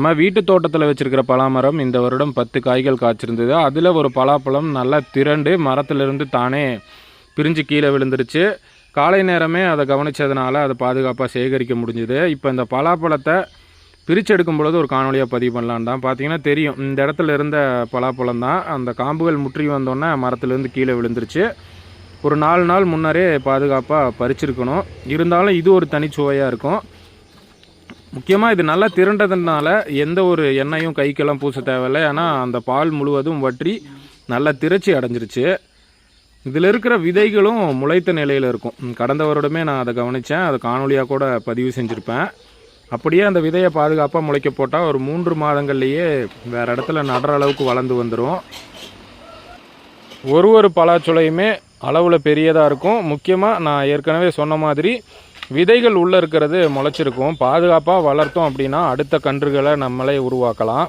நம்ம வீட்டு தோட்டத்தில் வச்சிருக்கிற பலாமரம் இந்த வருடம் பத்து காய்கள் காய்ச்சிருந்தது. அதில் ஒரு பலாப்பழம் நல்லா திரண்டு மரத்திலிருந்து தானே பிரிஞ்சு கீழே விழுந்துருச்சு. காலை நேரமே அதை கவனித்ததுனால அதை பாதுகாப்பாக சேகரிக்க முடிஞ்சுது. இப்போ இந்த பலாப்பழத்தை பிரித்து எடுக்கும் பொழுது ஒரு காணொலியாக பதிவு பண்ணலான் தான் பார்த்தீங்கன்னா தெரியும். இந்த இடத்துல இருந்த பலாப்பழம் தான். அந்த காம்புகள் முற்றி வந்தோன்னே மரத்துலேருந்து கீழே விழுந்துருச்சு. ஒரு நாலு நாள் முன்னரே பாதுகாப்பாக பறிச்சிருக்கணும். இருந்தாலும் இது ஒரு தனிச்சுவையாக இருக்கும். முக்கியமாக இது நல்லா திரண்டதுனால எந்த ஒரு எண்ணெயும் கைக்கெல்லாம் பூச தேவையில்லை. ஏன்னா அந்த பால் முழுவதும் வற்றி நல்லா திரச்சி அடைஞ்சிருச்சு. இதில் இருக்கிற விதைகளும் முளைத்த நிலையில் இருக்கும். கடந்த வருடமே நான் அதை கவனித்தேன் அதை காணொலியாக கூட பதிவு செஞ்சுருப்பேன். அப்படியே அந்த விதையை பாதுகாப்பாக முளைக்க போட்டால் ஒரு மூன்று மாதங்கள்லேயே வேறு இடத்துல நடுற அளவுக்கு வளர்ந்து வந்துடும் ஒரு ஒரு பலாச்சுளையுமே அளவில் பெரியதாக இருக்கும். முக்கியமாக நான் ஏற்கனவே சொன்ன மாதிரி விதைகள் உள்ளே இருக்கிறது முளைச்சிருக்கும். பாதுகாப்பாக வளர்த்தோம் அப்படின்னா அடுத்த கன்றுகளை நம்மளே உருவாக்கலாம்.